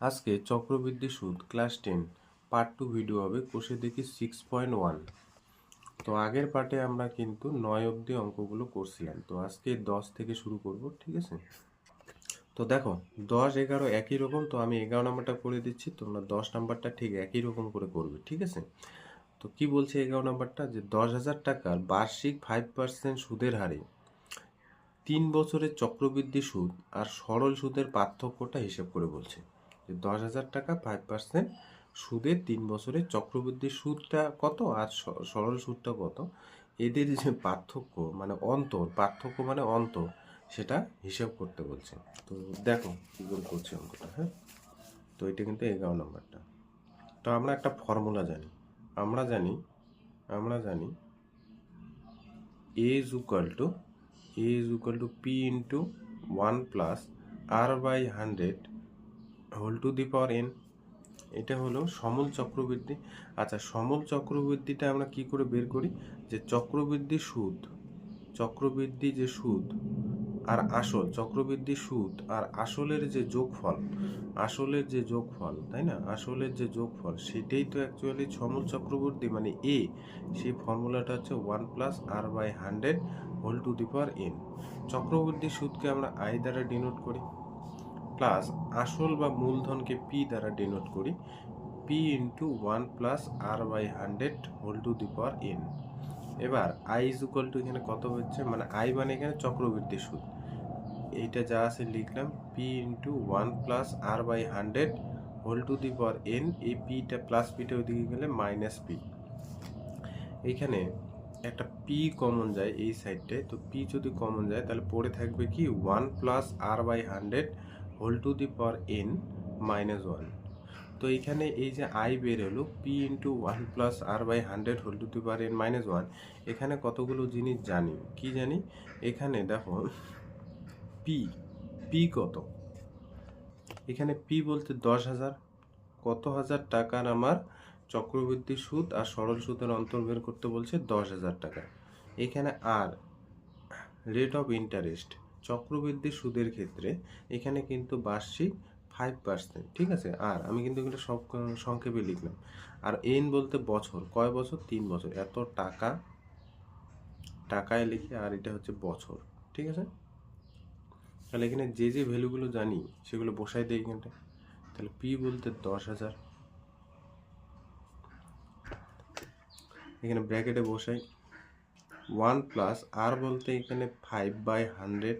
আজকে চক্রবৃদ্ধি সুদ class ten part two video হবে, কোষে দেখি সিক্স পয়েন্ট ওয়ান তো আগের পার্টে আমরা কিন্তু নয় অবধি অঙ্কগুলো করছিলাম। তো আজকে দশ থেকে শুরু করব, ঠিক আছে? তো দেখো, দশ, এগারো একই রকম, তো আমি এগারো নাম্বারটা করে দিচ্ছি, তোমরা দশ নাম্বারটা ঠিক একই রকম করে করবে, ঠিক আছে? তো কি বলছে এগারো নাম্বারটা? যে দশ হাজার টাকার বার্ষিক ফাইভ পার্সেন্ট সুদের হারে তিন বছরের চক্রবৃদ্ধি সুদ আর সরল সুদের পার্থক্যটা হিসেব করে বলছে। যে দশ হাজার টাকা ফাইভ পার্সেন্ট সুদের তিন বছরের চক্রবৃদ্ধি সুদটা কত আর সরল সুদটা কত? এদের যে পার্থক্য মানে অন্তর, পার্থক্য মানে অন্তর, সেটা হিসাব করতে বলছে। তো দেখো কী করে করছে অঙ্কটা হ্যাঁ? তো এটা কিন্তু এগারো নম্বরটা। তো আমরা একটা ফর্মুলা জানি। আমরা জানি আমরা জানি A is equal to A is equal to P into one plus R by hundred whole to the power N, এটা হলো সমল চক্রবৃদ্ধি। আচ্ছা সমল চক্রবৃদ্ধিটা আমরা কি করে বের করি? যে চক্রবৃদ্ধি সুদ, চক্রবৃদ্ধি যে সুদ আর আসল, চক্রবৃদ্ধি সুদ আর আসলের যে যোগফল, আসলের যে যোগফল, তাই না? আসলের যে যোগফল, সেটাই তো অ্যাকচুয়ালি সমল চক্রবর্তী মানে এ সেই ফর্মুলাটা হচ্ছে one plus R by hundred whole to the power N. চক্রবৃদ্ধি সুদকে আমরা আই দ্বারা ডিনোট করি। প্লাস আসল বা মূলধনকে পি দ্বারা ডিনোট করি। P into one plus R by hundred whole to the power N এবার আই ইজ ইকুয়াল টু এখানে কত হচ্ছে? মানে আই মানে এখানে চক্রবৃদ্ধি সুদ। এইটা যা আছে লিখলাম P into one plus R by hundred whole to the power N এই পিটা প্লাস পিটা ওইদিকে গেলে মাইনাস পি এইখানে একটা পি কমন যায় এই সাইডটায় তো পি যদি কমন যায়, তাহলে পড়ে থাকবে কি? One plus R by hundred whole to the power N minus one তো এখানে এই যে আই বের হলো P into one plus R by hundred whole to the power N minus one এখানে কতগুলো জিনিস জানি? কি জানি? এখানে দেখো পি পি কত? এখানে পি বলতে দশ হাজার। কত হাজার টাকার আমার চক্রবৃদ্ধি সুদ আর সরল সুদের অন্তর বের করতে বলছে দশ হাজার টাকা। এখানে আর রেট অফ ইন্টারেস্ট চক্রবৃদ্ধি সুদের ক্ষেত্রে এখানে কিন্তু বার্ষিক ফাইভ পার্সেন্ট ঠিক আছে? আর আমি কিন্তু এগুলো সব সংক্ষেপে লিখলাম। আর এন বলতে বছর, কয় বছর? তিন বছর। এত টাকা, টাকায় লিখে আর এটা হচ্ছে বছর, ঠিক আছে? তাহলে এখানে যে যে ভ্যালুগুলো জানি, সেগুলো বসাই দিই এখানটা। তাহলে পি বলতে দশ হাজার। এখানে ব্র্যাকেটে বসাই। ওয়ান প্লাস আর বলতে এখানে five by hundred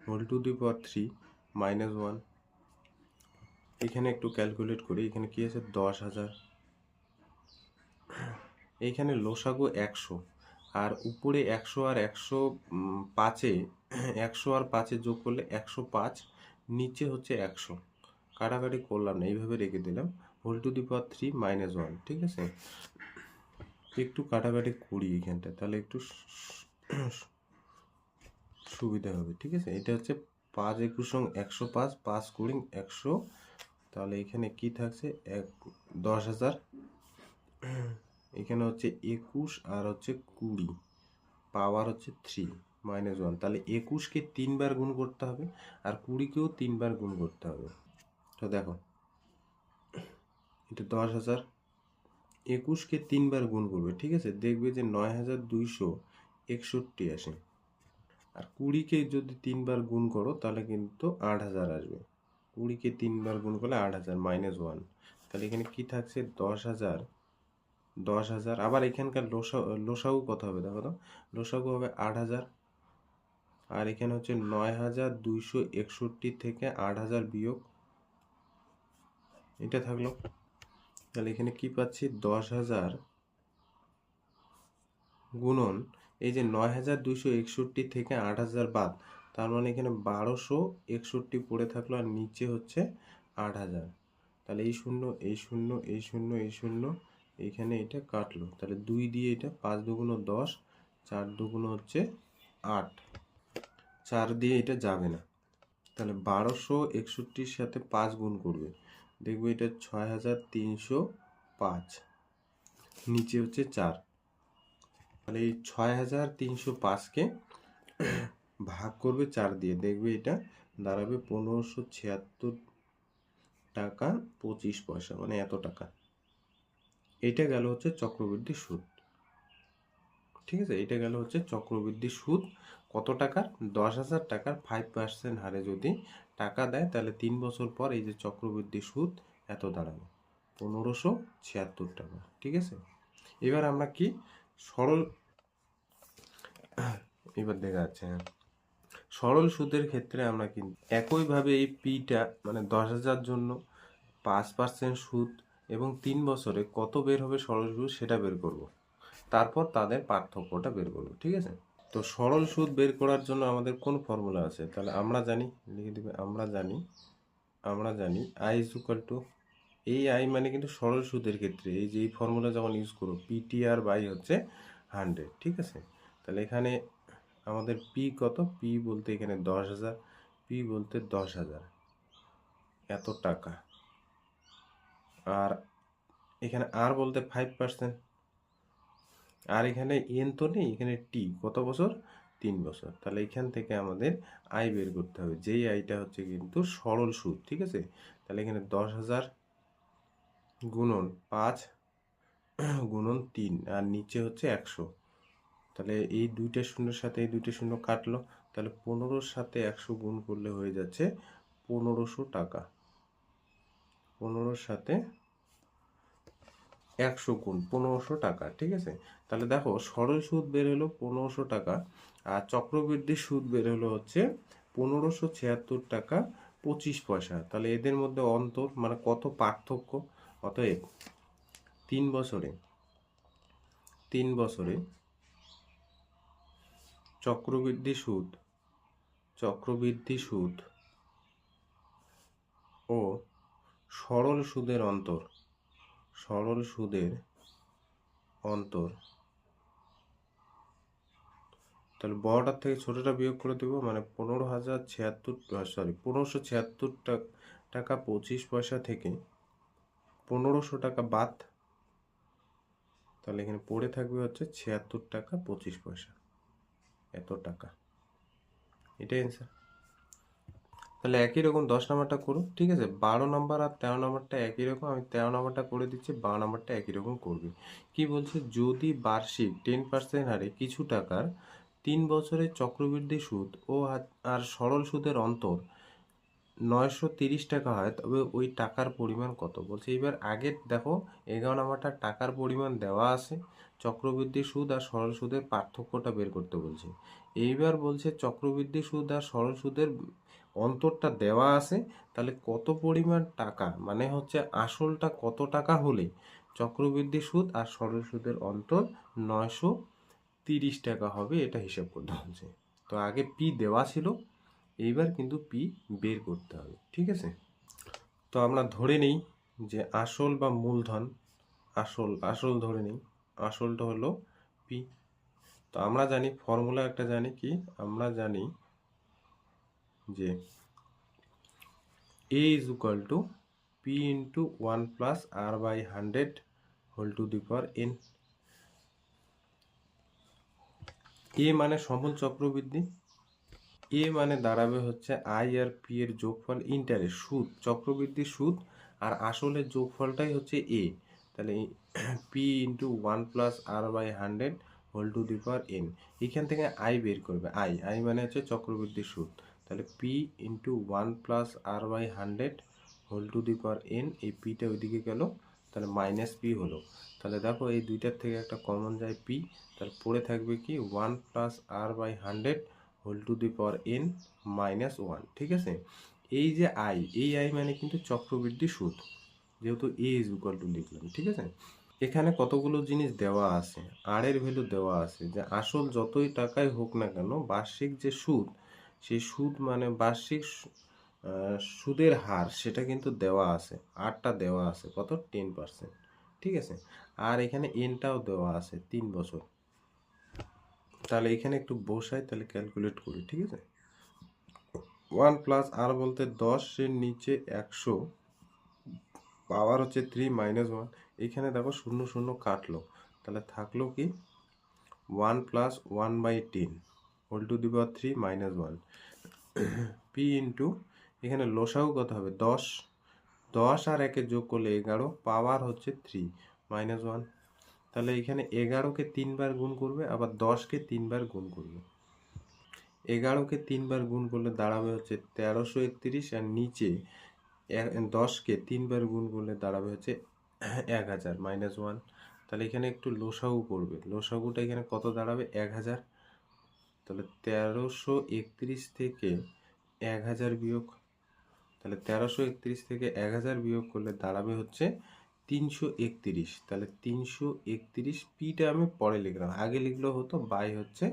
whole to the power three minus one এখানে একটু ক্যালকুলেট করি, এখানে কি আছে? দশ হাজার। এইখানে লোসাগু একশো। আর উপরে একশো আর একশো পাঁচে, একশো আর পাঁচে যোগ করলে একশো পাঁচ, নিচে হচ্ছে একশো। কাটাকাটি করলাম না, এইভাবে রেখে দিলাম। Whole to the power three minus one ঠিক আছে? একটু কাটাকাটি করি এখানটা, তাহলে একটু সুবিধা হবে, ঠিক আছে? এটা হচ্ছে পাঁচ একুশ সং একশো পাঁচ পাঁচ কুড়ি একশো, তাহলে এখানে কি থাকছে? এক, দশ হাজার। এখানে হচ্ছে একুশ আর হচ্ছে কুড়ি, পাওয়ার হচ্ছে থ্রি, মাইনাস ওয়ান, তাহলে একুশকে তিনবার গুণ করতে হবে আর কুড়িকেও তিনবার গুণ করতে হবে। তো দেখো, এটা দশ হাজার একুশকে তিনবার গুণ করবে, ঠিক আছে? দেখবে যে নয় হাজার দুইশো একষট্টি আসে। আর কুড়িকে যদি তিনবার গুণ করো, তাহলে কিন্তু আট হাজার আসবে। কুড়িকে তিনবার গুণ করলে আট হাজার মাইনাস ওয়ান তাহলে এখানে কি থাকছে? দশ হাজার দশ হাজার। আবার এখানকার লোসা লোসাগু কত হবে দেখো তো? লোসাগু হবে আট হাজার। আর এখানে হচ্ছে নয় হাজার দুইশো একষট্টি থেকে আট হাজার বিয়োগ। এটা থাকল তাহলে এখানে কি পাচ্ছি? দশ হাজার গুণন এই যে নয় হাজার দুইশো একষট্টি থেকে আট হাজার বাদ। তার মানে এখানে বারোশো একষট্টি পড়ে থাকল আর নিচে হচ্ছে আট হাজার। তাহলে এই শূন্য এই শূন্য এই শূন্য এই শূন্য এইখানে এটা কাটলো। তাহলে দুই দিয়ে এটা পাঁচ দুগুণ দশ, চার দুগুণ হচ্ছে আট। চার দিয়ে এটা যাবে না। তাহলে বারোশো একষট্টির সাথে পাঁচ গুণ করবে। দেখবে এটা ছয় হাজার তিনশো পাঁচ। নিচে হচ্ছে চার। তাহলে এই ছয় হাজার তিনশো পাঁচকে ভাগ করবে চার দিয়ে। দেখবে এটা দাঁড়াবে পনেরোশো ছিয়াত্তর টাকা পঁচিশ পয়সা মানে এত টাকা। এইটা গেল হচ্ছে চক্রবৃদ্ধি সুদ। ঠিক আছে? এটা গেল হচ্ছে চক্রবৃদ্ধি সুদ। কত টাকার? দশ হাজার টাকার ফাইভ পার্সেন্ট হারে যদি টাকা দেয়, তাহলে তিন বছর পর এই যে চক্রবৃদ্ধি সুদ এত দাঁড়াবে। পনেরোশো ছিয়াত্তর টাকা, ঠিক আছে? এবার আমরা কি সরল এবার দেখা যাচ্ছে হ্যাঁ। সরল সুদের ক্ষেত্রে আমরা কিন্তু একইভাবে এই পিটা মানে দশ হাজার জন্য পাঁচ পার্সেন্ট সুদ এবং তিন বছরে কত বের হবে সরল সুদ সেটা বের করব। তারপর তাদের পার্থক্যটা বের করব, ঠিক আছে? তো সরল সুদ বের করার জন্য আমাদের কোন ফর্মুলা আছে? তাহলে আমরা জানি, লিখে দিবে, আমরা জানি আমরা জানি আই ইজ ইকুয়াল টু এই আই মানে কিন্তু সরল সুদের ক্ষেত্রে এই যে এই ফর্মুলা যখন ইউজ করো পিটিআর বাই হচ্ছে হান্ড্রেড ঠিক আছে? তাহলে এখানে আমাদের পি কত? পি বলতে এখানে দশ হাজার পি বলতে দশ হাজার, এত টাকা। আর এখানে আর বলতে ফাইভ পার্সেন্ট আর এখানে এন তো নেই, এখানে টি কত বছর? তিন বছর। তাহলে এখান থেকে আমাদের আয় বের করতে হবে। যেই আয়টা হচ্ছে কিন্তু সরল সুদ ঠিক আছে? তাহলে এখানে দশ হাজার গুণন পাঁচ গুণন তিন, আর নিচে হচ্ছে একশো। তাহলে এই দুইটা শূন্যের সাথে এই দুইটা শূন্য কাটলো, তাহলে পনেরোর সাথে একশো গুণ করলে হয়ে যাচ্ছে পনেরোশো টাকা। পনেরোর সাথে একশো গুণ, পনেরোশো টাকা, ঠিক আছে? তাহলে দেখো, সরল সুদ বের হলো পনেরোশো টাকা, আর চক্রবৃদ্ধি সুদ বের হলো হচ্ছে পনেরোশো ছিয়াত্তর টাকা পঁচিশ পয়সা। তাহলে এদের মধ্যে অন্তর মানে কত পার্থক্য? অতএব তিন বছরে তিন বছরে চক্রবৃদ্ধি সুদ চক্রবৃদ্ধি সুদ ও সরল সুদের অন্তর সরল সুদের অন্তর। তাহলে বড়টার থেকে ছোটটা বিয়োগ করে দেবো মানে পনেরো হাজার ছিয়াত্তর সরি পনেরোশো ছিয়াত্তর টাকা পঁচিশ পয়সা থেকে পনেরোশো টাকা বাদ, তাহলে এখানে পড়ে থাকবে হচ্ছে ছিয়াত্তর টাকা পঁচিশ পয়সা, এত টাকা। এটাই অ্যান্সার তাহলে একই রকম দশ নাম্বারটা করুন, ঠিক আছে? বারো নাম্বার আর তেরো নাম্বারটা একই রকম, আমি তেরো নাম্বারটা করে দিচ্ছি, বারো নাম্বারটা একই রকম করবে। কি বলছে? যদি বার্ষিক টেন পার্সেন্ট হারে কিছু টাকার তিন বছরের চক্রবৃদ্ধি সুদ ও আর সরল সুদের অন্তর নয়শো তিরিশ টাকা হয়, তবে ওই টাকার পরিমাণ কত? বলছে এবার আগের দেখো, এগারো নাম্বারটা টাকার পরিমাণ দেওয়া আছে, চক্রবৃদ্ধি সুদ আর সরল সুদের পার্থক্যটা বের করতে বলছে। এইবার বলছে চক্রবৃদ্ধি সুদ আর সরল সুদের অন্তরটা দেওয়া আছে, তাহলে কত পরিমাণ টাকা? মানে হচ্ছে আসলটা কত টাকা হলে? চক্রবৃদ্ধি সুদ আর সরল সুদের অন্তর নয়শো তিরিশ টাকা হবে, এটা হিসাব করতে হচ্ছে। তো আগে পি দেওয়া ছিল, এইবার কিন্তু পি বের করতে হবে, ঠিক আছে? তো আমরা ধরে নিই যে আসল বা মূলধন, আসল আসল ধরে নিই, আসলটা হলো পি। তো আমরা জানি, ফর্মুলা একটা জানি কি? আমরা জানি যে A is equal to P into one plus R by hundred whole to the power N A মানে সমল চক্রবৃদ্ধি। এ মানে দাঁড়াবে হচ্ছে আই আর পি এর যোগফল ইন্টারেস্ট সুদ। চক্রবৃদ্ধি সুদ আর আসলের যোগফলটাই হচ্ছে এ তাহলে P into one plus R by hundred whole to the power N এখান থেকে আই বের করবে। আই আই মানে হচ্ছে চক্রবৃদ্ধি সুদ। তাহলে P into one plus R by hundred whole to the power N এই পিটা ওইদিকে গেল, তাহলে মাইনাস পি হলো। তাহলে দেখো এই দুইটার থেকে একটা কমন যায় পি তাহলে পড়ে থাকবে কি one plus R by hundred whole to the power N minus one ঠিক আছে? এই যে আই এই আই মানে কিন্তু চক্রবৃদ্ধি সুদ যেহেতু এ ইজ ইকুয়াল টু লিখলাম ঠিক আছে? এখানে কতগুলো জিনিস দেওয়া আছে আর এর ভ্যালু দেওয়া আছে, যে আসল যতই টাকাই হোক না কেন, বার্ষিক যে সুদ সেই সুদ মানে বার্ষিক সুদের হার, সেটা কিন্তু দেওয়া আছে। আরটা দেওয়া আছে। কত? Ten percent. ঠিক আছে? আর এখানে এনটাও দেওয়া আছে তিন বছর। তাহলে এখানে একটু বসাই, তাহলে ক্যালকুলেট করি, ঠিক আছে? ওয়ান প্লাস আর বলতে দশের নিচে একশো, পাওয়ার হচ্ছে থ্রি মাইনাস ওয়ান। এখানে দেখো শূন্য শূন্য কাটলো। তাহলে থাকল কি? One plus one by ten. Whole to the power three minus one P into এখানে লোসাও কত হবে? দশ। দশ আর একে যোগ করলে এগারো পাওয়ার হচ্ছে থ্রি মাইনাস ওয়ান তাহলে এখানে এগারোকে তিনবার গুণ করবে, আবার দশকে তিনবার গুণ করবে। এগারোকে তিনবার গুণ করলে দাঁড়াবে হচ্ছে তেরোশো একত্রিশ, আর নিচে দশকে তিনবার গুণ করলে দাঁড়াবে হচ্ছে এক হাজার মাইনাস ওয়ান তাহলে এখানে একটু লোসাগু করবে। লোসাগুটা এখানে কত দাঁড়াবে? এক হাজার। তাহলে তেরোশো একত্রিশ থেকে এক হাজার বিয়োগ, তাহলে তেরোশো একত্রিশ থেকে এক হাজার বিয়োগ করলে দাঁড়াবে হচ্ছে তিনশো একত্রিশ। তাহলে তিনশো একত্রিশ পিটা আমি পরে লিখলাম। আগে লিখলেও হতো বাই হচ্ছে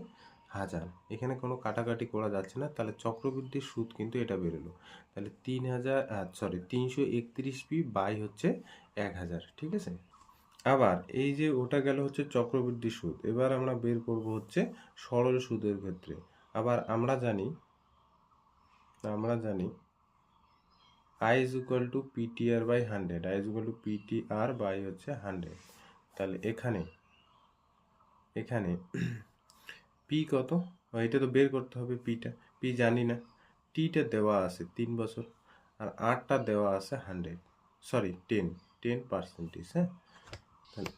হাজার। এখানে কোনো কাটাকাটি করা যাচ্ছে না। তাহলে চক্রবৃদ্ধির সুদ কিন্তু এটা বেরোলো। তাহলে তিন হাজার সরি তিনশো একত্রিশ পি বাই হচ্ছে এক হাজার, ঠিক আছে? আবার এই যে ওটা গেল হচ্ছে চক্রবৃদ্ধি সুদ। এবার আমরা বের করব হচ্ছে সরল সুদের ক্ষেত্রে। আবার আমরা জানি আমরা জানি I is equal to PTR by hundred I is equal to PTR by হচ্ছে হান্ড্রেড তাহলে এখানে এখানে পি কত? এটা তো বের করতে হবে পিটা পি জানি না। টিটা দেওয়া আছে তিন বছর। আর আটটা দেওয়া আছে hundred sorry ten ten percentage হ্যাঁ?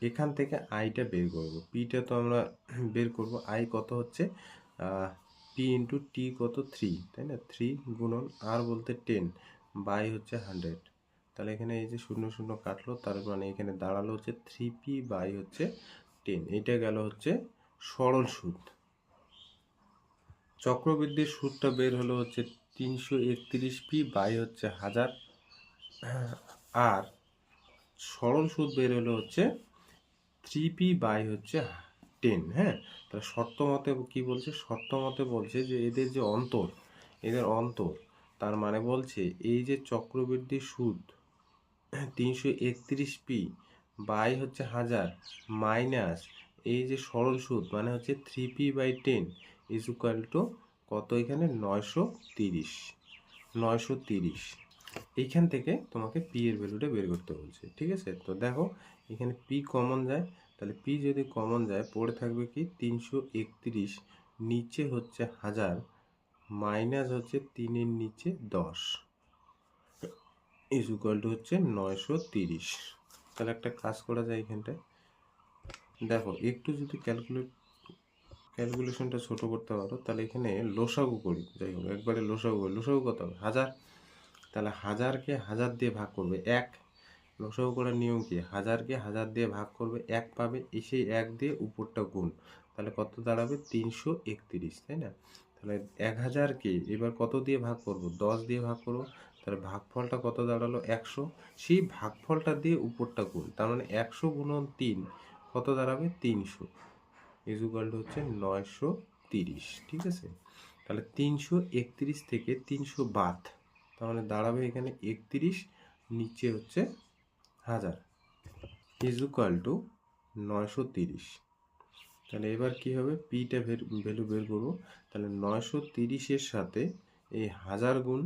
এখান থেকে আইটা বের করব পিটা তো আমরা বের করব। আই কত হচ্ছে? পি ইন্টু টি কত? থ্রি তাই না? থ্রি গুণন আর বলতে টেন বাই হচ্ছে হান্ড্রেড তাহলে এখানে এই যে শূন্য শূন্য কাটলো, তার মানে এখানে দাঁড়াল হচ্ছে থ্রি পি বাই হচ্ছে টেন এটা গেল হচ্ছে সরল সুদ চক্রবৃদ্ধির সুদটা বের হলো হচ্ছে তিনশো একত্রিশ পি বাই হচ্ছে হাজার। আর সরল সুদ বের হলো হচ্ছে থ্রি পি বাই হচ্ছে টেন হ্যাঁ? তাহলে শর্ত মতে কী বলছে? শর্ত মতে বলছে যে এদের যে অন্তর, এদের অন্তর, তার মানে বলছে এই যে চক্রবৃদ্ধি সুদ, তিনশো একত্রিশ পি বাই হচ্ছে হাজার মাইনাস এই যে সরল সুদ মানে হচ্ছে three P by ten is equal to কত এখানে? নয়শো তিরিশ নয়শো তিরিশ। এইখান থেকে তোমাকে পি এর ভ্যালুটা বের করতে বলছে, ঠিক আছে? তো দেখো এখানে পি কমন যায়, তাহলে পি যদি কমন যায়, পড়ে থাকবে কি তিনশো একত্রিশ, নিচে হচ্ছে হাজার মাইনাস হচ্ছে তিনের নিচে দশ ইজ ইকুয়াল টু হচ্ছে নয়শো তিরিশ। তাহলে একটা কাজ করা যায় এখানটায়। দেখো, একটু যদি ক্যালকুলেট ক্যালকুলেশনটা ছোট করতে পারো, তাহলে এখানে লোসাগু করি, যাই হোক, একবারে লোসাগু করি। লোসাগু কত হবে? হাজার। তাহলে হাজারকে হাজার দিয়ে ভাগ করবে এক। লসাগু করার নিয়ম কি? হাজারকে হাজার দিয়ে ভাগ করবে, এক পাবে এসে এক দিয়ে উপরটা গুণ। তাহলে কত দাঁড়াবে? তিনশো একত্রিশ, তাই না? তাহলে এক হাজারকে এবার কত দিয়ে ভাগ করব? দশ দিয়ে ভাগ করব। তাহলে ভাগফলটা কত দাঁড়াল? একশো। সেই ভাগফলটা দিয়ে উপরটা গুণ। তার মানে একশো গুণন তিন, কত দাঁড়াবে? তিনশো। ইজুকাল হচ্ছে নয়শো তিরিশ, ঠিক আছে? তাহলে তিনশো একত্রিশ থেকে তিনশো বাদ। তার মানে দাঁড়াবে এখানে একত্রিশ, নিচে হচ্ছে হাজার। ইজুকাল টু নয়শো তিরিশ। তাহলে এবার কি হবে? পিটা ভ্যালু বের করব। তাহলে নয়শো তিরিশের সাথে এই হাজার গুণ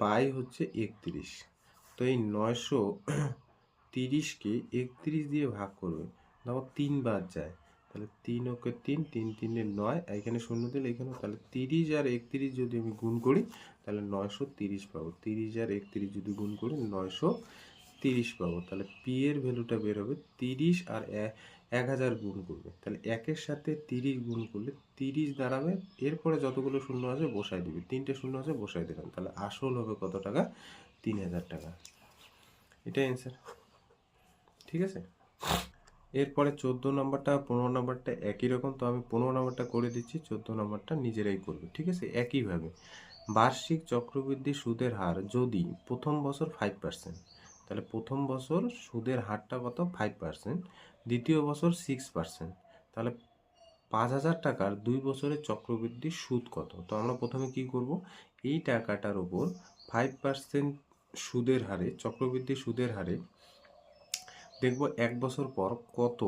বাই হচ্ছে একত্রিশ। তো এই নয়শো তিরিশকে একত্রিশ দিয়ে ভাগ করবে। দেখো তিন বার যায়। তাহলে তিন ওকে তিন তিন তিনে নয়, এখানে শূন্য দিলে এখানে তাহলে তিরিশ আর একত্রিশ যদি আমি গুণ করি, তাহলে নয়শো তিরিশ পাবো। তিরিশ আর একত্রিশ যদি গুণ করি, নয়শো তিরিশ পাবো। তাহলে পি এর ভ্যালুটা বের হবে তিরিশ আর এক হাজার গুণ করবে। তাহলে একের সাথে তিরিশ গুণ করলে তিরিশ দাঁড়াবে। এরপরে যতগুলো শূন্য আছে বসাই দিবে। তিনটে শূন্য আছে বসাই দিলাম। তাহলে আসল হবে কত টাকা? তিন হাজার টাকা। এটাই অ্যান্সার ঠিক আছে? এরপরে চোদ্দ নম্বরটা, পনেরো নম্বরটা একই রকম। তো আমি পনেরো নম্বরটা করে দিচ্ছি, চোদ্দ নম্বরটা নিজেরাই করবে। ঠিক আছে? একইভাবে। বার্ষিক চক্রবৃদ্ধি সুদের হার যদি প্রথম বছর ফাইভ পার্সেন্ট তাহলে প্রথম বছর সুদের হারটা কত? ফাইভ পার্সেন্ট দ্বিতীয় বছর সিক্স পার্সেন্ট তাহলে পাঁচ হাজার টাকার দুই বছরের চক্রবৃদ্ধি সুদ কত? তো আমরা প্রথমে কি করব? এই টাকাটার ওপর ফাইভ পার্সেন্ট সুদের হারে, চক্রবৃদ্ধি সুদের হারে দেখব এক বছর পর কত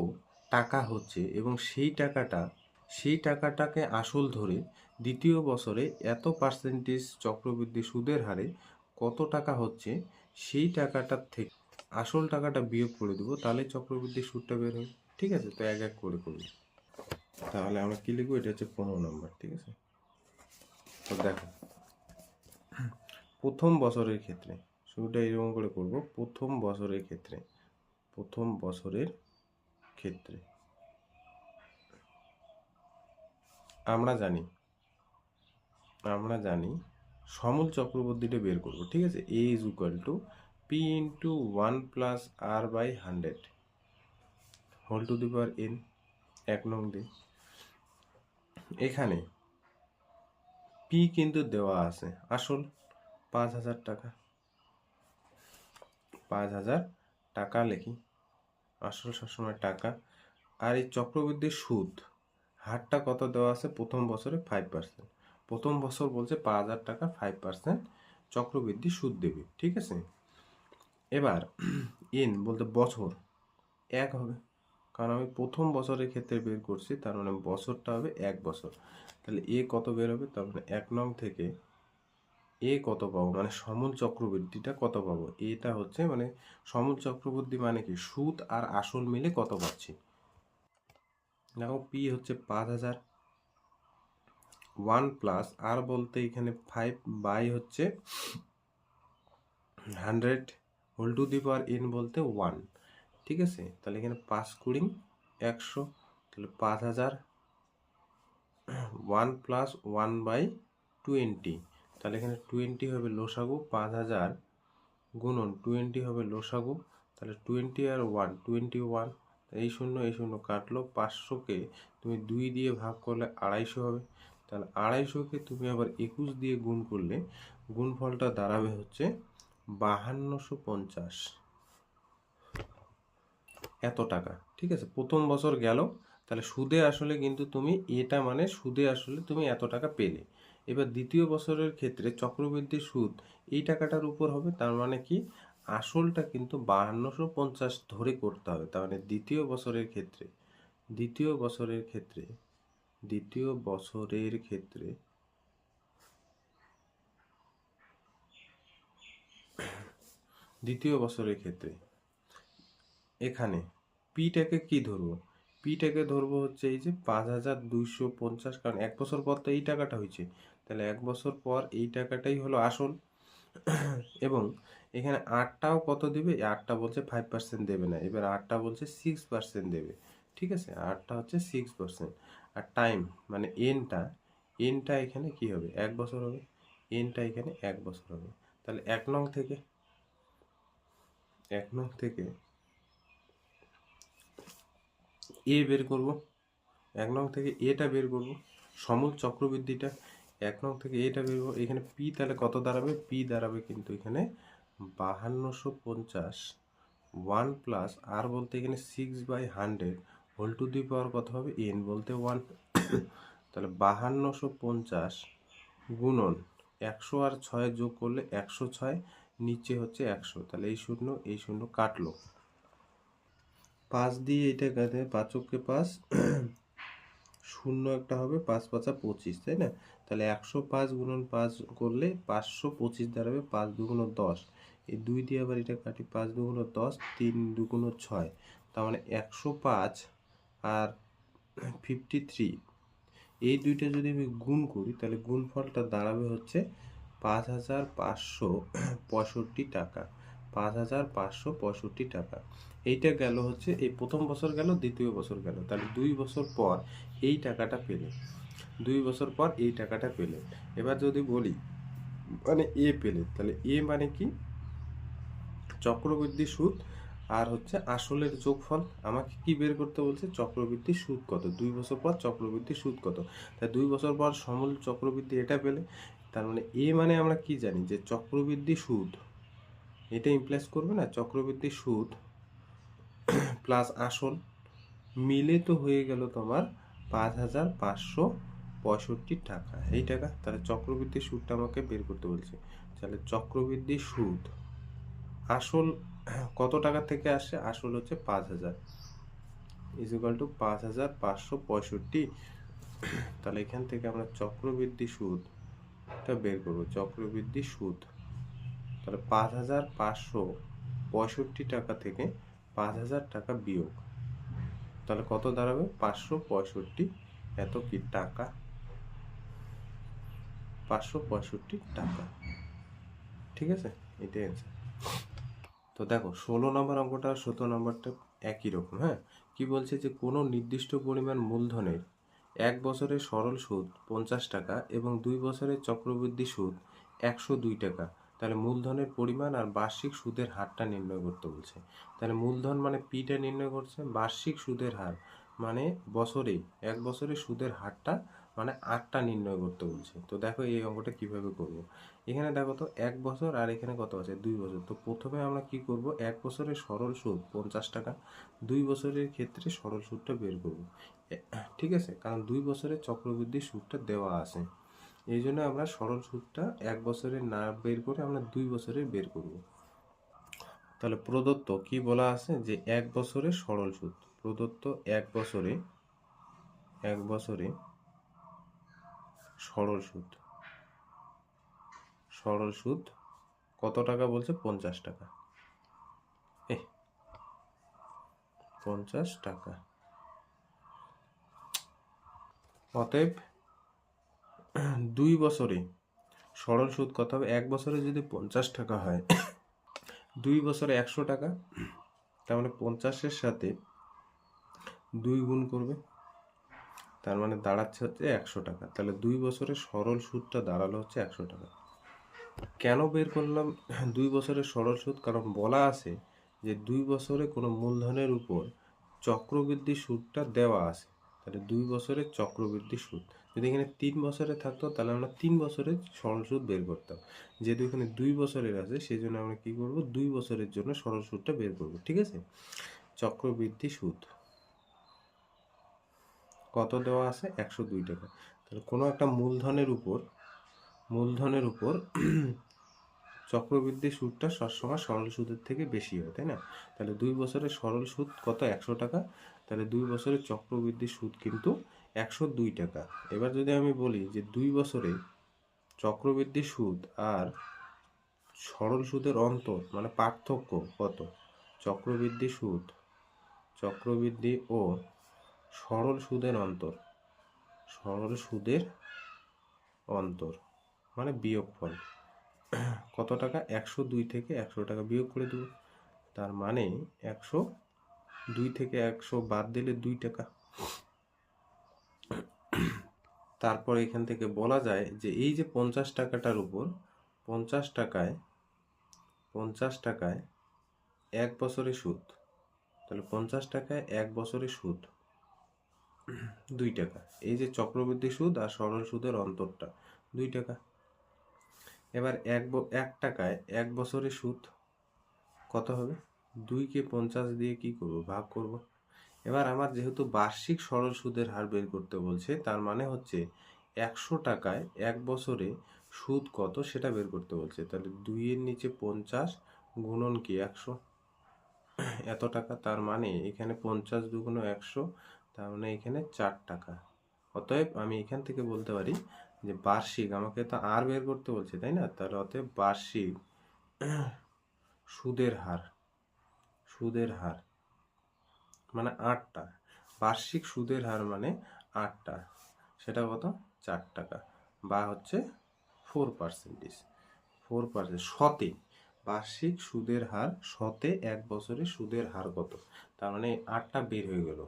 টাকা হচ্ছে এবং সেই টাকাটা, সেই টাকাটাকে আসল ধরে দ্বিতীয় বছরে এত পার্সেন্টেজ চক্রবৃদ্ধি সুদের হারে কত টাকা হচ্ছে সেই টাকাটার থেকে, আসল টাকাটা বিয়োগ করে দেবো, তাহলে চক্রবৃদ্ধি সুদটা বের হবে ঠিক আছে? তো এক এক করে করি তাহলে আমরা কী লিখব? এটা হচ্ছে পনেরো নম্বর, ঠিক আছে? তো দেখো। প্রথম বছরের ক্ষেত্রে, শুরুটা এরকম করে করব। প্রথম বছরের ক্ষেত্রে, প্রথম বছরের ক্ষেত্রে, আমরা জানি আমরা জানি সমল চক্রবর্তীটা বের করব, ঠিক আছে? A is equal to P into one plus R by hundred whole to the power N এক নং দিই এখানে পি কিন্তু দেওয়া আছে, আসল পাঁচ হাজার টাকা। পাঁচ হাজার টাকা লেখি, আসল সবসময় টাকা। আর এই চক্রবৃদ্ধির সুদ, হারটা কত দেওয়া আছে? প্রথম বছরে ফাইভ পার্সেন্ট প্রথম বছর বলছে পাঁচ হাজার টাকা ফাইভ পার্সেন্ট চক্রবৃদ্ধি সুদ দেবে, ঠিক আছে? এবার এন বলতে বছর, এক হবে। কারণ আমি প্রথম বছরের ক্ষেত্রে বের করছি, তার মানে বছরটা হবে এক বছর। তাহলে এ কত বের হবে? তার মানে এক নং থেকে এ কত পাবো? মানে সমল চক্রবৃদ্ধিটা কত পাবো? এটা হচ্ছে মানে সমল চক্রবৃদ্ধি মানে কি? সুদ আর আসল মিলে কত পাচ্ছি? দেখো পি হচ্ছে পাঁচ হাজার ওয়ান প্লাস, আর বলতে এখানে ফাইভ বাই হচ্ছে hundred whole to the power N বলতে ওয়ান। ঠিক আছে? তাহলে এখানে পাঁচ কুড়ি একশো, তাহলে পাঁচ হাজার one plus one by twenty. তাহলে এখানে টোয়েন্টি হবে লোসাগু, পাঁচ হাজার গুণন টোয়েন্টি হবে লোসাগু, তাহলে টোয়েন্টি আর ওয়ান, টোয়েন্টি ওয়ান, এই শূন্য এই শূন্য কাটলো পাঁচশোকে। তুমি দুই দিয়ে ভাগ করলে আড়াইশো হবে। তাহলে আড়াইশোকে তুমি আবার একুশ দিয়ে গুণ করলে গুণফলটা দাঁড়াবে হচ্ছে বাহান্নশো পঞ্চাশ। এত টাকা, ঠিক আছে? প্রথম বছর গেল, তাহলে সুদে আসলে কিন্তু তুমি এটা মানে সুদে আসলে তুমি এত টাকা পেলে। এবার দ্বিতীয় বছরের ক্ষেত্রে চক্রবৃদ্ধি সুদ এই টাকাটার উপর হবে, তার মানে কি? আসলটা কিন্তু বাহান্নশো পঞ্চাশ ধরে করতে হবে, তার মানে দ্বিতীয় বছরের ক্ষেত্রে, দ্বিতীয় বছরের ক্ষেত্রে দ্বিতীয় বছরের ক্ষেত্রে দ্বিতীয় বছরের ক্ষেত্রে এখানে পিটাকে কি ধরবো? পিটাকে ধরবো হচ্ছে এই যে পাঁচ হাজার দুইশো পঞ্চাশ, কারণ এক বছর পর তো এই টাকাটা হয়েছে। তাহলে এক বছর পর এই টাকাটাই হলো আসল। এবং এখানে আটটাও কত দেবে? আটটা বলছে ফাইভ পার্সেন্ট দেবে না। এবার আটটা বলছে সিক্স পার্সেন্ট দেবে। ঠিক আছে? আটটা হচ্ছে সিক্স পার্সেন্ট আর টাইম মানে এনটা এনটা এখানে কি হবে? এক বছর হবে। এনটা এখানে এক বছর হবে। তাহলে এক নং থেকে, এক নং থেকে এ বের করব। এক নং থেকে এটা বের করব। সমল চক্রবৃদ্ধিটা এক নং থেকে এটা বের করব। এখানে পি তাহলে কত দাঁড়াবে? পি দাঁড়াবে কিন্তু এখানে বাহান্নশো পঞ্চাশ। ওয়ান প্লাস আর বলতে এখানে six by hundred whole to the power কত হবে? এন বলতে ওয়ান তাহলে বাহান্নশো পঞ্চাশ গুণন একশো আর ছয় যোগ করলে একশো ছয়, নিচে হচ্ছে একশো। তাহলে এই শূন্য এই শূন্য কাটলো। পাঁচ দিয়ে এটা কাটে, পাঁচককে পাঁচ, শূন্য একটা হবে, পাঁচ পাঁচা পঁচিশ, তাই না? তাহলে একশো পাঁচ গুণন পাঁচ করলে পাঁচশো পঁচিশ দাঁড়াবে পাঁচ দুগুণ দশ। এই দুই দিয়ে আবার এটা কাটি পাঁচ দুগুণ দশ, তিন দুগুণ ছয়। তার মানে একশো পাঁচ আর ফিফটি থ্রি এই দুইটা যদি আমি গুণ করি, তাহলে গুণফলটা দাঁড়াবে হচ্ছে পাঁচ হাজার পাঁচশো পঁয়ষট্টি টাকা। পাঁচ হাজার পাঁচশো পঁয়ষট্টি টাকা। এইটা গেল হচ্ছে, এই প্রথম বছর গেল, দ্বিতীয় বছর গেল। তাহলে দুই বছর পর এই টাকাটা পেলে। দুই বছর পর এই টাকাটা পেলে। এবার যদি বলি মানে এ পেলে, তাহলে এ মানে কি? চক্রবৃদ্ধি সুদ আর হচ্ছে আসলের যোগফল আমাকে কি বের করতে বলছে? চক্রবৃদ্ধি সুদ কত? দুই বছর পর চক্রবৃদ্ধি সুদ কত? তাই দুই বছর পর সমল চক্রবৃদ্ধি এটা পেলে, তার মানে এ মানে আমরা কি জানি? যে চক্রবৃদ্ধি সুদ, এটা ইমপ্লাস করবে না? চক্রবৃদ্ধি সুদ প্লাস আসল মিলে তো হয়ে গেল তোমার পাঁচ হাজার পাঁচশো পঁয়ষট্টি টাকা। এই টাকা? তাহলে চক্রবৃদ্ধি সুদটা আমাকে বের করতে বলছে। তাহলে চক্রবৃদ্ধি সুদ, আসল কত টাকা থেকে আসে? আসল হচ্ছে পাঁচ হাজার। ইকুয়াল টু পাঁচ হাজার পাঁচশো পঁয়ষট্টি। তাহলে এখান থেকে আমরা চক্রবৃদ্ধি সুদটা বের করব। চক্রবৃদ্ধি সুদ। তাহলে পাঁচ হাজার পাঁচশো পঁয়ষট্টি টাকা থেকে পাঁচ হাজার টাকা বিয়োগ। তাহলে কত দাঁড়াবে? পাঁচশো পঁয়ষট্টি। এত কি টাকা? পাঁচশো পঁয়ষট্টি টাকা। ঠিক আছে? এটাই অ্যান্সার তো দেখো, ষোলো নম্বর অঙ্কটা আর সতেরো নম্বরটা একই রকম হ্যাঁ? কি বলছে যে কোনো নির্দিষ্ট পরিমাণ মূলধনের এক বছরের সরল সুদ পঞ্চাশ টাকা এবং দুই বছরের চক্রবৃদ্ধি সুদ একশো দুই টাকা। তাহলে মূলধনের পরিমাণ আর বার্ষিক সুদের হারটা নির্ণয় করতে বলছে। তাহলে মূলধন মানে পিটা নির্ণয় করছে, বার্ষিক সুদের হার মানে বছরে, এক বছরে সুদের হারটা মানে আটটা নির্ণয় করতে বলছে। তো দেখো এই অঙ্কটা কীভাবে করব। এখানে দেখো তো এক বছর আর এখানে কত আছে? দুই বছর। তো প্রথমে আমরা কি করব? এক বছরের সরল সুদ পঞ্চাশ টাকা, দুই বছরের ক্ষেত্রে সরল সুদটা বের করব। ঠিক আছে? কারণ দুই বছরের চক্রবৃদ্ধি সুদটা দেওয়া আছে। এই জন্য আমরা সরল সুদটা এক বছরের না বের করে আমরা দুই বছরের বের করব। তাহলে প্রদত্ত কি বলা আছে? যে এক বছরের সরল সুদ। প্রদত্ত এক বছরে এক বছরে সরল সুদ। সরল সুদ কত টাকা বলছে? পঞ্চাশ টাকা। এ, পঞ্চাশ টাকা। অতএব দুই বছরে সরল সুদ কত হবে? এক বছরে যদি পঞ্চাশ টাকা হয়, দুই বছরে একশো টাকা, তার মানে পঞ্চাশের সাথে দুই গুণ করবে। তার মানে দাঁড়াচ্ছে হচ্ছে একশো টাকা। তাহলে দুই বছরে সরল সুদটা দাঁড়াল হচ্ছে একশো টাকা। কেন বের করলাম? দুই বছরের সরল সুদ, কারণ বলা আছে যে দুই বছরে কোনো মূলধনের উপর চক্রবৃদ্ধি সুদটা দেওয়া আছে। তাহলে দুই বছরের চক্রবৃদ্ধি সুদ, যদি এখানে তিন বছরে থাকতো, তাহলে আমরা তিন বছরের সরল সুদ বের করতাম। যেহেতু এখানে দুই বছরের আছে সেই জন্য আমরা কী করব? দুই বছরের জন্য সরল সুদটা বের করব, ঠিক আছে? চক্রবৃদ্ধি সুদ। কত দেওয়া আছে? একশো দুই টাকা। তাহলে কোনো একটা মূলধনের উপর মূলধনের উপর চক্রবৃদ্ধি সুদটা সবসময় সরল সুদের থেকে বেশি হয় তাই না? তাহলে দুই বছরের সরল সুদ কত? একশো টাকা। তাহলে দুই বছরের চক্রবৃদ্ধি সুদ কিন্তু একশো দুই টাকা। এবার যদি আমি বলি যে দুই বছরে চক্রবৃদ্ধি সুদ আর সরল সুদের অন্তর মানে পার্থক্য কত? চক্রবৃদ্ধি সুদ, চক্রবৃদ্ধি ও সরল সুদের অন্তর, সরল সুদের অন্তর। মানে বিয়োগফল। কত টাকা? একশো দুই থেকে একশো টাকা বিয়োগ করে দেবো। তার মানে একশো দুই থেকে একশো বাদ দিলে দুই টাকা। তারপর এখান থেকে বলা যায় যে এই যে পঞ্চাশ টাকাটার উপর পঞ্চাশ টাকায় পঞ্চাশ টাকায় এক বছরের সুদ, তাহলে পঞ্চাশ টাকায় এক বছরের সুদ দুই টাকা। এই যে চক্রবৃদ্ধি সুদ আর সরল সুদের অন্তরটা দুই টাকা। এবার এক এক টাকায় এক বছরে সুদ কত হবে? দুইকে পঞ্চাশ দিয়ে কি করব? ভাগ করব। এবার আমার যেহেতু বার্ষিক সরল সুদের হার বের করতে বলছে, তার মানে হচ্ছে একশো টাকায় এক বছরে সুদ কত সেটা বের করতে বলছে। তাহলে দুইয়ের নিচে পঞ্চাশ গুণন কি একশো? এত টাকা, তার মানে এখানে পঞ্চাশ দুগুণ একশো, তার মানে এখানে চার টাকা। অতএব আমি এখান থেকে বলতে পারি যে বার্ষিক আমাকে তো আর বের করতে বলছে, তাই না? তাহলে অতএব বার্ষিক সুদের হার সুদের হার মানে আটটা। বার্ষিক সুদের হার মানে আটটা, সেটা কত? চার টাকা। বা হচ্ছে ফোর পার্সেন্টেজ ফোর পার্সেন্ট শতে বার্ষিক সুদের হার শতে এক বছরে সুদের হার কত? তার মানে আটটা বের হয়ে গেল।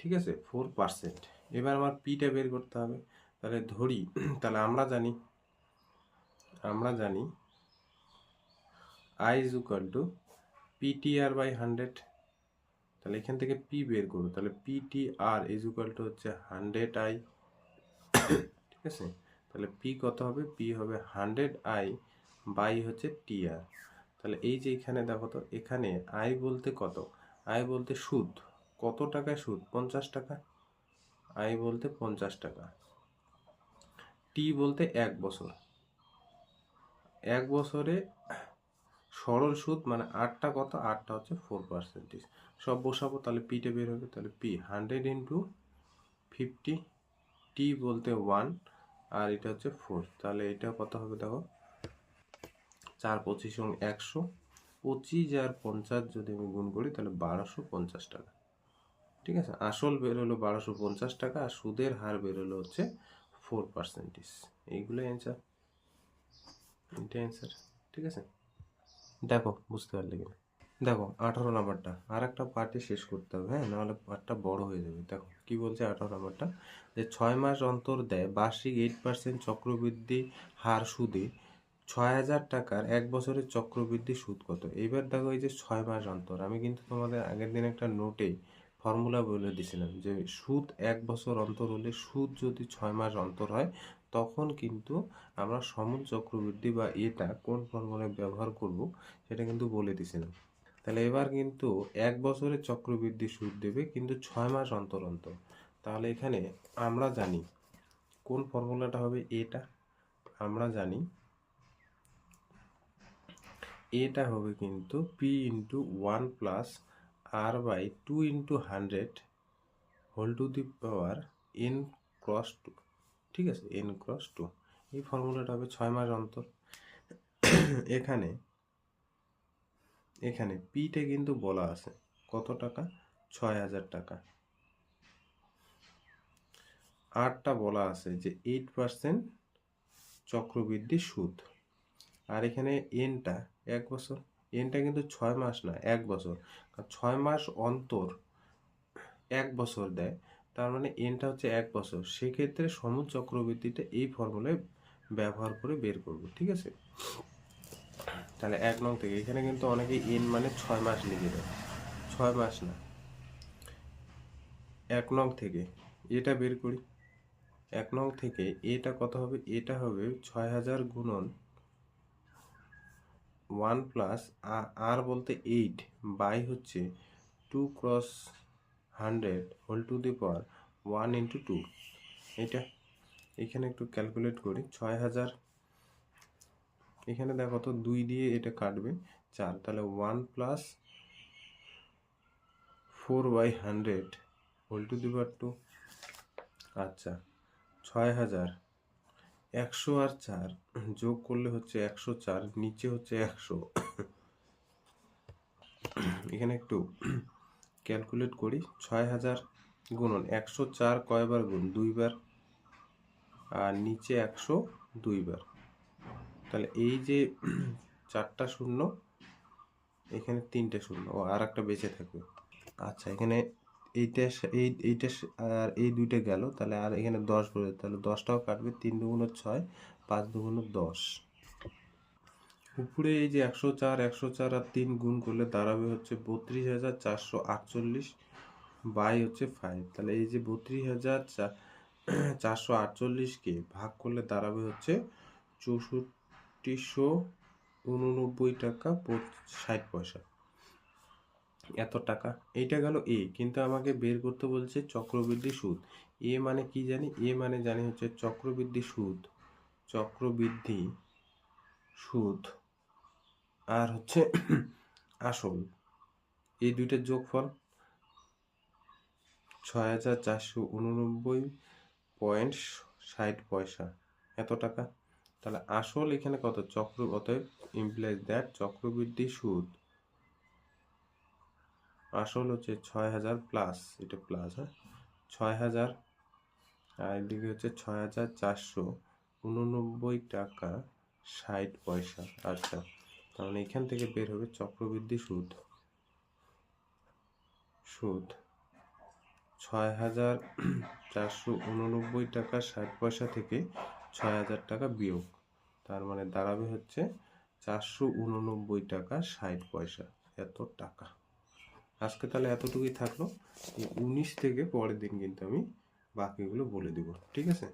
ঠিক আছে? ফোর পার্সেন্ট এবার আমার পিটা বের করতে হবে। তাহলে ধরি, তাহলে আমরা জানি আমরা জানি I is equal to PTR by hundred তাহলে এখান থেকে পি বের করব, তাহলে পিটিআর ইজ ইকুয়াল টু হচ্ছে হান্ড্রেড আই ঠিক আছে? তাহলে পি কত হবে? পি হবে হান্ড্রেড আই বাই হচ্ছে টিআর তাহলে এই যে এখানে দেখো তো, এখানে আই বলতে কত? আই বলতে সুদ, কত টাকায় সুদ? পঞ্চাশ টাকা? আই বলতে পঞ্চাশ টাকা। টি বলতে এক বছর। এক বছরে সরল সুদ মানে আটটা কত? আটটা হচ্ছে ফোর পার্সেন্টেজ সব বসাবো, তাহলে পিটা বের হবে, তাহলে P hundred into fifty T বলতে ওয়ান আর এটা হচ্ছে ফোর তাহলে এটা কত হবে দেখো? চার পঁচিশ এবং একশো। পঁচিশ আর পঞ্চাশ যদি আমি গুণ করি, তাহলে বারোশো পঞ্চাশ টাকা। ঠিক আছে? আসল বের হলো বারোশো পঞ্চাশ টাকা, আর সুদের হার বের হলো হচ্ছে ফোর পার্সেন্টেজ এইগুলোই অ্যান্সার এটা অ্যান্সার ঠিক আছে? দেখো, বুঝতে পারলে কিনা। দেখো, আঠারো নাম্বারটা। আর একটা পার্টে শেষ করতে হবে হ্যাঁ? নাহলে পার্টটা বড় হয়ে যাবে। দেখো, কি বলছে আঠারো নাম্বারটা? যে ছয় মাস অন্তর দেয়, বার্ষিক এইট পার্সেন্ট চক্রবৃদ্ধি হার সুদে ছয় হাজার টাকার এক বছরের চক্রবৃদ্ধি সুদ কত? এইবার দেখো এই যে ছয় মাস অন্তর। আমি কিন্তু তোমাদের আগের দিন একটা নোটে ফর্মুলা বলে দিয়েছিলাম যে সুদ এক বছর অন্তর হলে সুদ যদি ছয় মাস অন্তর হয়, তখন কিন্তু আমরা সমুল চক্রবৃদ্ধি বা এটা কোন ফর্মুলায় ব্যবহার করব সেটা কিন্তু বলে দিয়েছিলাম। তাহলে এবার কিন্তু এক বছরের চক্রবৃদ্ধি সুদ দেবে কিন্তু ছয় মাস অন্তর অন্তর। তাহলে এখানে আমরা জানি কোন ফর্মুলাটা হবে এটা, আমরা জানি এটা হবে কিন্তু P into one plus R by two into hundred whole to the power N cross two ঠিক আছে? এন ক্রস টু এই ফর্মুলাটা হবে ছয় মাস অন্তর। এখানে এখানে পিতে কিন্তু বলা আছে কত টাকা? ছয় হাজার টাকা। আটটা বলা আছে যে এইট পার্সেন্ট চক্রবৃদ্ধি সুদ। আর এখানে এনটা এক বছর। এনটা কিন্তু ছয় মাস না, এক বছর। ছয় মাস অন্তর এক বছর দেয়, তার মানে এনটা হচ্ছে এক বছর। সেক্ষেত্রে সমুদ চক্রবৃদ্ধিটা এই ফর্মুলায় ব্যবহার করে বের করব, ঠিক আছে? তাহলে এক নং থেকে, এখানে কিন্তু অনেকে এন মানে ছয় মাস লিখে দেয়। ছয় মাস না। এক নং থেকে, এটা বের করি। এক নং থেকে, এটা কত হবে? এটা হবে ছয় হাজার গুণন ওয়ান প্লাস আর বলতে এইট, বাই হচ্ছে two cross hundred whole to the power one into two. এটা এখানে একটু ক্যালকুলেট করি, ছয় হাজার। এখানে দেখো তো দুই দিয়ে এটা কাটবে, চার, তাহলে one plus four by hundred whole to the power two. আচ্ছা ছয় হাজার। একশো আর চার যোগ করলে হচ্ছে একশো চার, নিচে হচ্ছে একশো। এখানে একটু ক্যালকুলেট করি, ছয় হাজার গুণন, একশো চার কয়বার গুণ? দুইবার। আর নিচে একশো, দুইবার। তাহলে এই যে চারটা শূন্য, এখানে তিনটে শূন্য। ও আর একটা বেঁচে থাকবে। আচ্ছা এখানে এইটা এই, এইটা আর এই দুইটা গেল, তাহলে আর এখানে দশ বলে তাহলে দশটাও কাটবে, তিন দুগুণ ছয়, পাঁচ দুগুণ দশ। উপরে এই যে একশো চার একশো চার আর তিন গুণ করলে দাঁড়াবে হচ্ছে বত্রিশ হাজার চারশো আটচল্লিশ বাই হচ্ছে ফাইভ তাহলে এই যে বত্রিশ হাজার চারশো আটচল্লিশকে ভাগ করলে দাঁড়াবে হচ্ছে চৌষট্টিশো উননব্বই টাকা ষাট পয়সা। এত টাকা? এইটা গেল এ কিন্তু আমাকে বের করতে বলছে চক্রবৃদ্ধি সুদ। এ মানে কি জানি? এ মানে জানি হচ্ছে চক্রবৃদ্ধি সুদ। চক্রবৃদ্ধি সুদ আর হচ্ছে আসল। এই দুইটার যোগফল ছয় হাজার চারশো উননব্বই পয়েন্ট ষাট পয়সা। এত টাকা? তাহলে আসল এখানে কত? চক্র, অতএব ইমপ্লাইজ দ্যাট চক্রবৃদ্ধি সুদ আসল হচ্ছে ছয় হাজার প্লাস এটা প্লাস হ্যাঁ? ছয় হাজার, আর এদিকে হচ্ছে ছয় হাজার চারশো উননব্বই টাকা ষাট পয়সা। আচ্ছা তাহলে এখান থেকে বের হবে চক্রবৃদ্ধি সুদ। সুদ, ছয় হাজার চারশো উননব্বই টাকা ষাট পয়সা থেকে ছয় হাজার টাকা বিয়োগ। তার মানে দাঁড়াবে হচ্ছে চারশো উননব্বই টাকা ষাট পয়সা, এত টাকা। আজকে তাহলে এতটুকুই থাকল উনিশ থেকে পরের দিন কিন্তু আমি বাকিগুলো বলে দিব, ঠিক আছে?